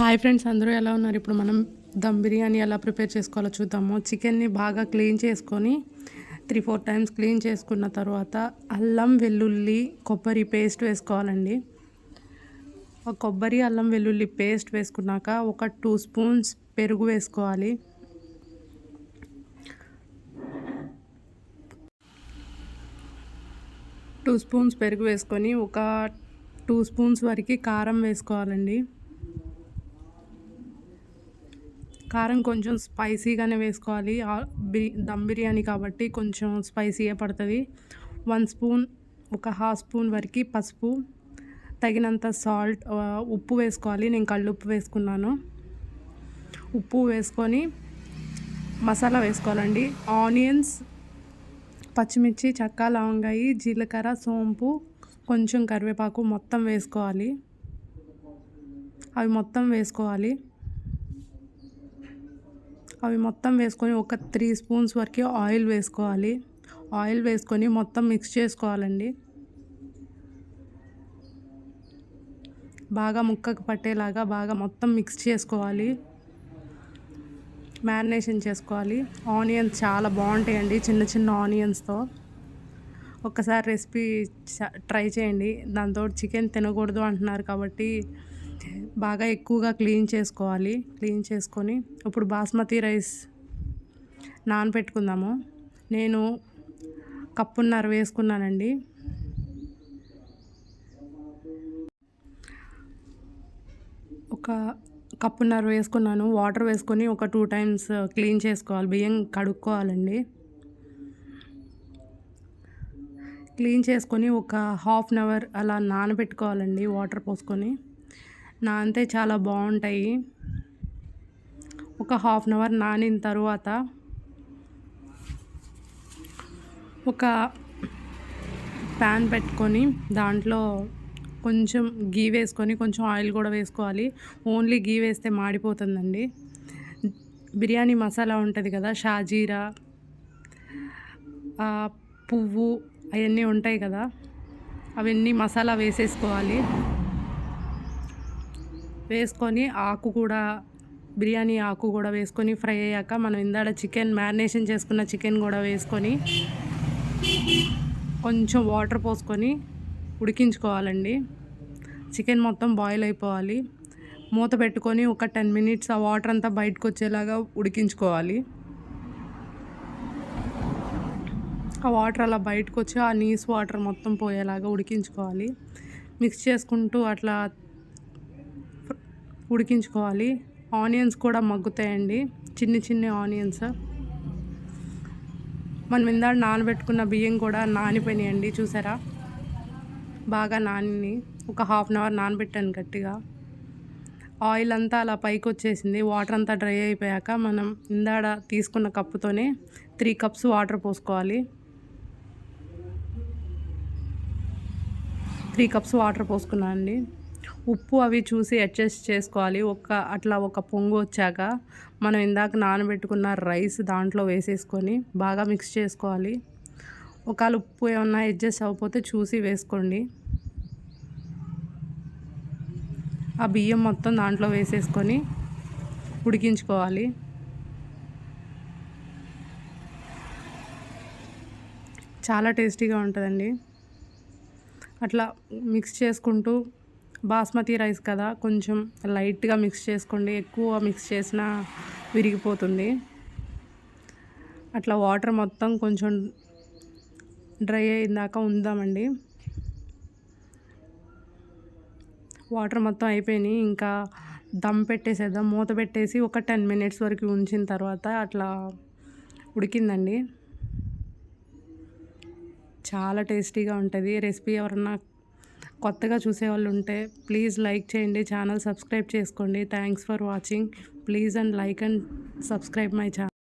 Hi friends అందరూ ఎలా ఉన్నారు? ఇప్పుడు మనం దమ్ బిర్యానీ ఎలా ప్రిపేర్ చేసుకోవాలో చూద్దాము. చికెన్ని బాగా క్లీన్ చేసుకొని త్రీ ఫోర్ టైమ్స్ క్లీన్ చేసుకున్న తర్వాత అల్లం వెల్లుల్లి కొబ్బరి పేస్ట్ వేసుకోవాలండి. కొబ్బరి అల్లం వెల్లుల్లి పేస్ట్ వేసుకున్నాక ఒక టూ స్పూన్స్ పెరుగు వేసుకోవాలి. టూ స్పూన్స్ పెరుగు వేసుకొని ఒక టూ స్పూన్స్ వరకు కారం వేసుకోవాలండి. కారం కొంచెం స్పైసీగానే వేసుకోవాలి. దమ్ బిర్యానీ కాబట్టి కొంచెం స్పైసీగా పడుతుంది. వన్ స్పూన్ ఒక హాఫ్ స్పూన్ వరకు పసుపు తగినంత సాల్ట్ ఉప్పు వేసుకోవాలి. నేను కళ్ళుప్పు వేసుకున్నాను. ఉప్పు వేసుకొని మసాలా వేసుకోవాలండి. ఆనియన్స్ పచ్చిమిర్చి చక్క లవంగాయి జీలకర్ర సోంపు కొంచెం కరివేపాకు మొత్తం వేసుకోవాలి. అవి మొత్తం వేసుకోవాలి. అవి మొత్తం వేసుకొని ఒక త్రీ స్పూన్స్ వరకు ఆయిల్ వేసుకోవాలి. ఆయిల్ వేసుకొని మొత్తం మిక్స్ చేసుకోవాలండి. బాగా ముక్కకు పట్టేలాగా బాగా మొత్తం మిక్స్ చేసుకోవాలి. మ్యారినేషన్ చేసుకోవాలి. ఆనియన్స్ చాలా బాగుంటాయండి చిన్న చిన్న ఆనియన్స్తో. ఒక్కసారి రెసిపీ ట్రై చేయండి. దాంతో చికెన్ తినకూడదు అంటున్నారు కాబట్టి బాగా ఎక్కువగా క్లీన్ చేసుకోవాలి. క్లీన్ చేసుకొని ఇప్పుడు బాస్మతి రైస్ నానబెట్టుకుందాము నేను కప్పున్నర వేసుకున్నానండి. ఒక కప్పున్నర వేసుకున్నాను. వాటర్ వేసుకొని ఒక టూ టైమ్స్ క్లీన్ చేసుకోవాలి. బియ్యం కడుక్కోవాలండి. క్లీన్ చేసుకొని ఒక హాఫ్ అన్ అవర్ అలా నానబెట్టుకోవాలండి వాటర్ పోసుకొని. నానితే చాలా బాగుంటాయి. ఒక హాఫ్ అన్ అవర్ నానిన తర్వాత ఒక ప్యాన్ పెట్టుకొని దాంట్లో కొంచెం గీ వేసుకొని కొంచెం ఆయిల్ కూడా వేసుకోవాలి. ఓన్లీ గీ వేస్తే మాడిపోతుందండి. బిర్యానీ మసాలా ఉంటుంది కదా షాజీరా పువ్వు అవన్నీ ఉంటాయి కదా అవన్నీ మసాలా వేసేసుకోవాలి. వేసుకొని ఆకు కూడా బిర్యానీ ఆకు కూడా వేసుకొని ఫ్రై అయ్యాక మనం ఇందాడ చికెన్ మ్యారినేషన్ చేసుకున్న చికెన్ కూడా వేసుకొని కొంచెం వాటర్ పోసుకొని ఉడికించుకోవాలండి. చికెన్ మొత్తం బాయిల్ అయిపోవాలి. మూత పెట్టుకొని ఒక టెన్ మినిట్స్ ఆ వాటర్ అంతా బయటకు వచ్చేలాగా ఉడికించుకోవాలి. ఆ వాటర్ అలా బయటకు వచ్చి ఆ నీస్ వాటర్ మొత్తం పోయేలాగా ఉడికించుకోవాలి. మిక్స్ చేసుకుంటూ అట్లా ఉడికించుకోవాలి. ఆనియన్స్ కూడా మగ్గుతాయండి. చిన్ని చిన్ని ఆనియన్స్. మనం ఇందాక నానబెట్టుకున్న బియ్యం కూడా నానిపోయినాయండి చూసారా? బాగా నాని ఒక హాఫ్ అన్ అవర్ నానబెట్టాను గట్టిగా. ఆయిల్ అంతా అలా పైకి వచ్చేసింది. వాటర్ అంతా డ్రై అయిపోయాక మనం ఇందాడ తీసుకున్న కప్పుతోనే త్రీ కప్స్ వాటర్ పోసుకోవాలి. త్రీ కప్స్ వాటర్ పోసుకున్నాను అండి ఉప్పు అవి చూసి అడ్జస్ట్ చేసుకోవాలి. ఒక అట్లా ఒక పొంగు వచ్చాక మనం ఇందాక నానబెట్టుకున్న రైస్ దాంట్లో వేసేసుకొని బాగా మిక్స్ చేసుకోవాలి. ఒకవేళ ఉప్పు ఏమన్నా అడ్జస్ట్ అవ్వకపోతే చూసి వేసుకోండి. ఆ బియ్యం మొత్తం దాంట్లో వేసేసుకొని ఉడికించుకోవాలి. చాలా టేస్టీగా ఉంటుందండి. అట్లా మిక్స్ చేసుకుంటూ బాస్మతి రైస్ కదా కొంచెం లైట్గా మిక్స్ చేసుకోండి. ఎక్కువ మిక్స్ చేసినా విరిగిపోతుంది. అట్లా వాటర్ మొత్తం కొంచెం డ్రై అయిందాక ఉందామండి. వాటర్ మొత్తం అయిపోయినాయి. ఇంకా దమ్ పెట్టేసేద్దాం. మూత పెట్టేసి ఒక టెన్ మినిట్స్ వరకు ఉంచిన తర్వాత అట్లా ఉడికిందండి. చాలా టేస్టీగా ఉంటుంది. రెసిపీ ఎవరన్నా కొత్తగా చూసేవాళ్ళు ఉంటే ప్లీజ్ లైక్ చేయండి ఛానల్ సబ్స్క్రైబ్ చేసుకోండి. Thanks for watching. Please and like and subscribe my channel